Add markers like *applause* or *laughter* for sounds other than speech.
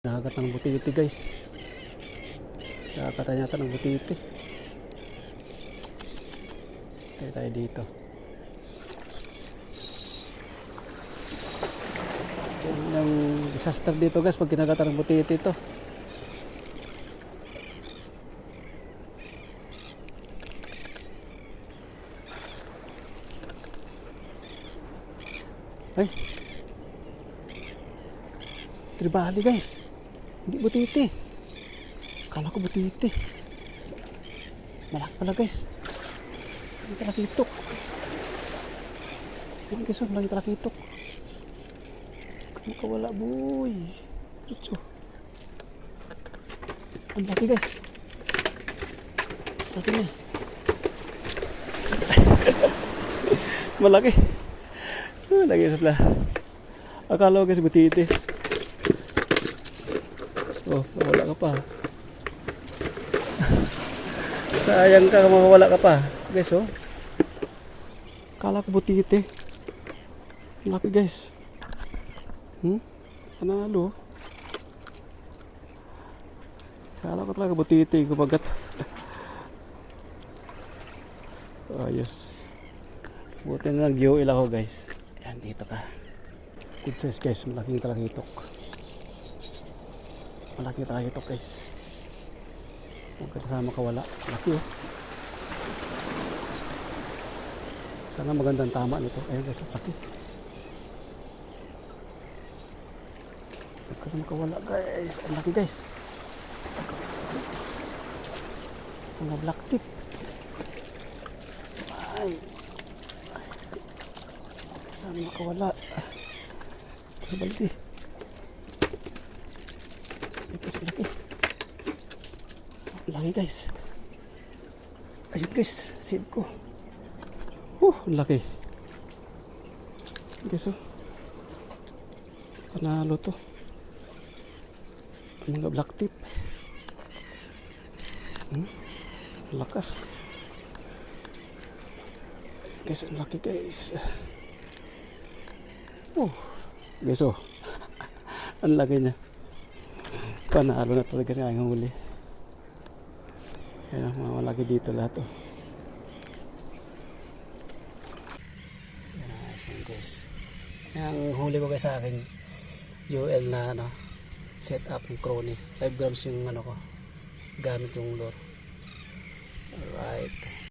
Nakagat ng butiti guys. Nakakata yata ng butiti. Tayo tayo dito. Yan ang disaster dito guys pag kinagata ng butiti ito. Ay. Tribali guys. Hindi butiti. Kala ko butiti. Malaki pala guys. Hindi talakitok. Yan guys, oh, malaki talakitok. Makawala boy. Ito. Ang laki guys. Laki na. Malaki. Lagi sa pala. Akala ko guys butiti. Oh, wala ka pa. Sayang ka mawala ka pa. Guys, oh. Kala ko butiti. Ang Laki guys. Hmm? Panalo. Kala ko talaga butiti. Kumagat. Ayos. *laughs* Buti na nag-UL ako guys. Yan, dito ka. Good size guys. Malaking talakitok. Malaki talaga ito guys. Huwag ka sana makawala. Laki oh. Sana magandang tama nito. Ayun guys, laki. Huwag ka na makawala guys. Ang laki guys. Mga black tip. Ay. Sana makawala. Sa balde. Ito sa laki. Ang Laki guys. Ayun guys, save ko. Uh, ang laki. Guys oh. Panalo to. Mga black tip. Hmm? Lakas. Guys, ang laki guys. Oh. Guys oh. *laughs* ang laki niya. Panalo na talaga siya ang huli. Yan ang mga malaki dito lahat oh. Yan ang isang guys. Yan huli ko guys sa aking UL na ano, set up ng crony. 5 grams yung ano ko. Gamit yung lure. Alright.